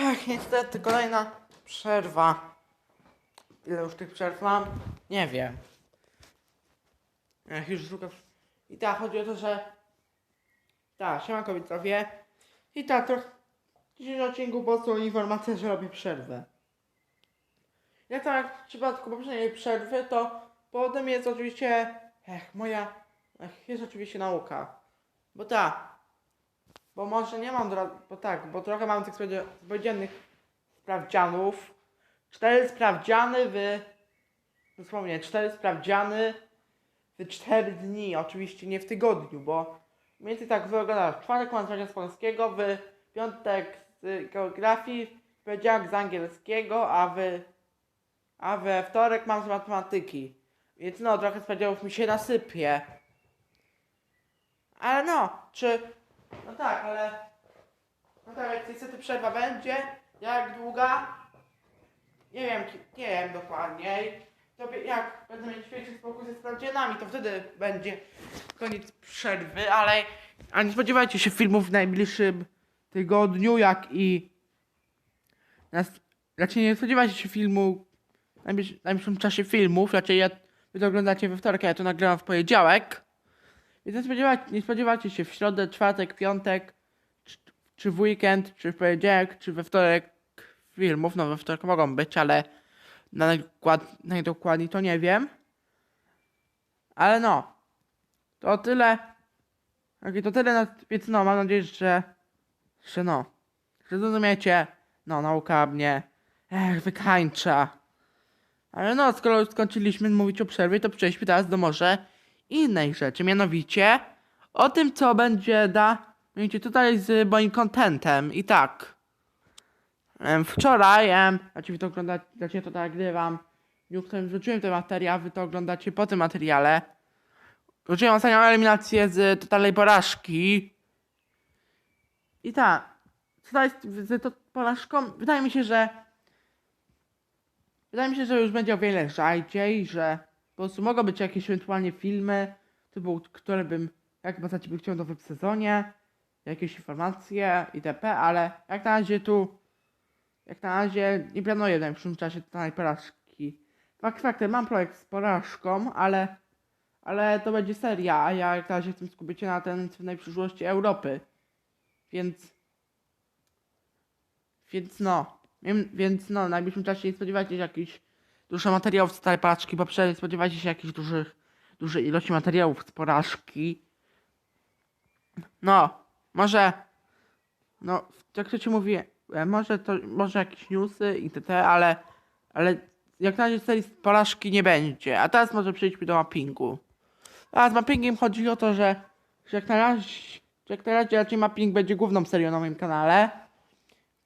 Ech, niestety kolejna przerwa. Ile już tych przerw mam? Nie wiem. Ech, już druga. I tak, chodzi o to, że. Tak, siemanko widzowie. I tak, trochę. W dzisiejszym odcinku po prostu informacja, że robię przerwę. Jak tak w przypadku poprzedniej przerwy, to powodem jest oczywiście. Ech, moja. Ech, jest oczywiście nauka. Bo tak. Bo może nie mam, bo tak, bo trochę mam tych spodziew- spodziewanych sprawdzianów. Cztery sprawdziany w, dosłownie, cztery sprawdziany w cztery dni, oczywiście nie w tygodniu, bo mniej więcej tak wygląda. W czwartek mam z polskiego, w piątek z geografii, w poniedziałek z angielskiego, a w, a we wtorek mam z matematyki. Więc no, trochę sprawdzianów mi się nasypie. Ale no, czy no tak, ale. No tak, jak niestety przerwa będzie. Jak długa? Nie wiem, nie wiem dokładnie. To jak będę mieć większy spokój ze sprawdzianami, to wtedy będzie koniec przerwy, ale. A nie spodziewajcie się filmów w najbliższym tygodniu, jak i. Raczej nie spodziewajcie się filmu w najbliż- w najbliższym czasie filmów. Raczej ja, wy to oglądacie we wtorek, ja to nagrywam w poniedziałek. Więc nie spodziewajcie, nie spodziewajcie się w środę, czwartek, piątek, czy, czy w weekend, czy w poniedziałek, czy we wtorek filmów. No we wtorek mogą być, ale na najdokład, najdokładniej to nie wiem. Ale no, to tyle. Okay, to tyle, na, no, mam nadzieję, że, że no, że zrozumiecie. No, nauka mnie, ech, wykańcza. Ale no, skoro skończyliśmy mówić o przerwie, to przejdźmy teraz do może innej rzeczy, mianowicie o tym, co będzie da, będzie tutaj z moim contentem. I tak, wczoraj, znaczy wy to oglądacie, znaczy to nagrywam, w dniu, w którym wrzuciłem ten materiał, wy to oglądacie po tym materiale. Wrzuciłem ostatnią eliminację z totalnej porażki. I tak, tutaj z, z to porażką, wydaje mi się, że Wydaje mi się, że już będzie o wiele rzadziej, że po prostu mogą być jakieś ewentualnie filmy, typu, które bym, jak Masaci by chciał w nowym sezonie, jakieś informacje itp., ale jak na razie tu, jak na razie nie planuję w najbliższym czasie totalnej porażki. Fakt faktem, mam projekt z porażką, ale, ale to będzie seria, a ja jak na razie chcę skupić się na tej przyszłości Europy. Więc, więc no. Więc no, w najbliższym czasie nie spodziewajcie się jakichś dużo materiałów z starej porażki, bo przynajmniej spodziewajcie się jakichś dużych, dużej ilości materiałów z porażki. No, może, no, jak to ci mówię, e, może to, może jakieś newsy itd., ale, ale jak na razie serii z porażki nie będzie. A teraz może przejdźmy do mappingu. A z mappingiem chodzi o to, że, że jak na razie, jak na razie raczej mapping będzie główną serią na moim kanale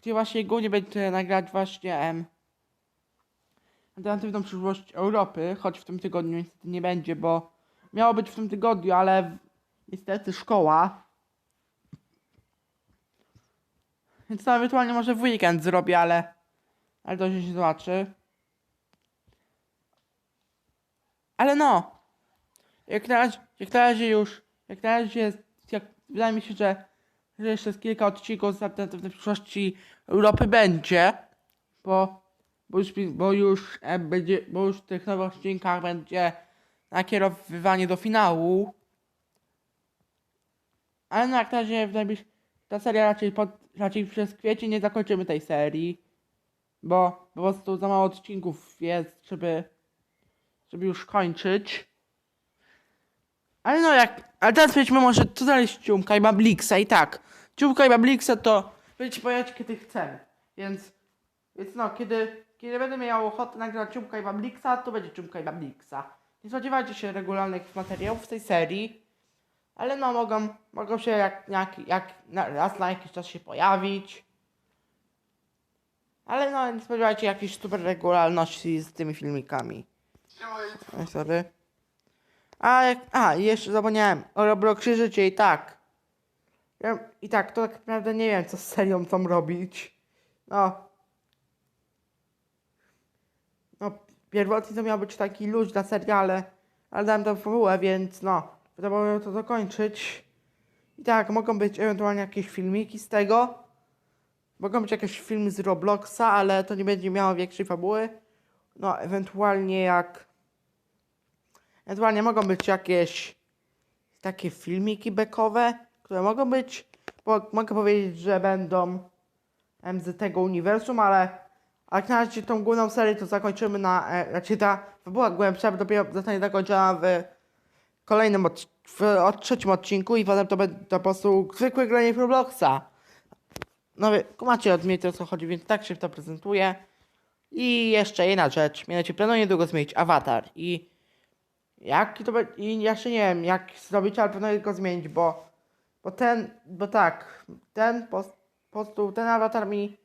gdzie właśnie głównie będzie nagrać właśnie em, alternatywną przyszłość Europy, choć w tym tygodniu niestety nie będzie, bo miało być w tym tygodniu, ale niestety szkoła. Więc to ewentualnie może w weekend zrobię, ale, ale to się zobaczy. Ale no, jak na razie, jak na razie już, jak na razie jest, jak, wydaje mi się, że, że jeszcze z kilka odcinków z alternatywnej przyszłości Europy będzie, bo, bo już, bo już e, będzie, bo już w tych nowych odcinkach będzie nakierowywanie do finału. Ale no na razie w ta seria raczej, pod, raczej przez kwiecień nie zakończymy tej serii, bo po prostu za mało odcinków jest, żeby, żeby już kończyć. Ale no jak, ale teraz przejdźmy może co dalej z Ciumka i Bablixa i tak. Ciumka i Bablixa to będziecie pojechać kiedy chcemy, więc, więc no, kiedy, kiedy będę miał ochotę nagrać Ciumka i Bablixa, to będzie Ciumka i Bablixa. Nie spodziewajcie się regularnych materiałów w tej serii, ale no mogą, mogą się jak, jak, jak na, raz na jakiś czas się pojawić. Ale no nie spodziewajcie się jakiejś super regularności z tymi filmikami. Oj, sorry. A, jak, a, jeszcze zapomniałem o Robloxie życie i tak. I tak, to tak naprawdę nie wiem, co z serią chcą robić. No. No, pierwotnie to miał być taki luźna seria, ale, ale dałem to fabułę, więc no, trzeba to dokończyć. I tak, mogą być ewentualnie jakieś filmiki z tego. Mogą być jakieś filmy z Robloxa, ale to nie będzie miało większej fabuły. No, ewentualnie jak... Ewentualnie mogą być jakieś takie filmiki bekowe, które mogą być... Bo mogę powiedzieć, że będą z tego uniwersum, ale... A jak na razie tą główną serię to zakończymy na... E, znaczy ta fabuła głębsza dopiero zostanie zakończona w kolejnym od, w, od trzecim odcinku i potem to będzie to po prostu zwykłe granie w Robloxa. No wy kumacie od mnie to o co chodzi, więc tak się to prezentuje. I jeszcze jedna rzecz, mianowicie planuję niedługo zmienić awatar i jaki to będzie, i jeszcze nie wiem jak zrobić, ale planuję go zmienić, bo, bo ten, bo tak, ten po, po prostu, ten awatar mi,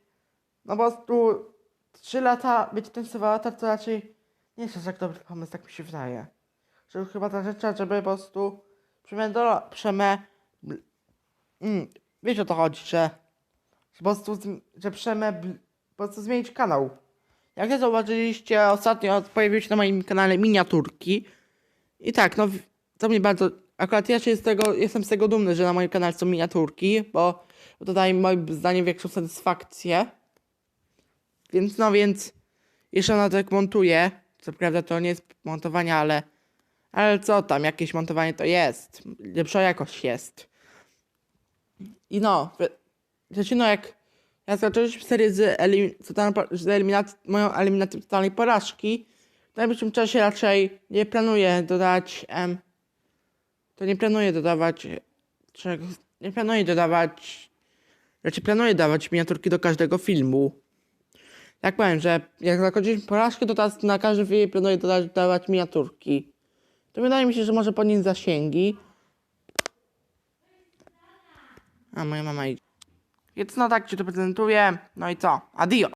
no po prostu 3 lata ten sam awatar to raczej nie jest tak dobry pomysł, tak mi się wydaje. Że chyba ta rzecz, żeby po prostu przemę, mm, wiecie o to chodzi, że że po prostu, że przemę, po prostu zmienić kanał. Jak nie zauważyliście, ostatnio pojawiły się na moim kanale miniaturki. I tak, no, to mnie bardzo, akurat ja się z tego, jestem z tego dumny, że na moim kanale są miniaturki, bo to daje moim zdaniem większą satysfakcję. Więc no, więc jeszcze na tak montuję. Co prawda to nie jest montowanie, ale, ale co tam, jakieś montowanie to jest. Lepsza jakość jest. I no, znaczy no jak ja zacząłem serię z, elim, z eliminacji, moją eliminacją totalnej porażki, w najbliższym czasie raczej nie planuję dodać, em, to nie planuję dodawać, nie planuję dodawać, raczej planuję dawać miniaturki do każdego filmu. Tak powiem, że jak zakończyliśmy porażkę, to teraz na każdy film planuję dodać, dawać miniaturki. To wydaje mi się, że może podnieść zasięgi. A moja mama idzie. Więc no tak ci to prezentuję. No i co? Adio.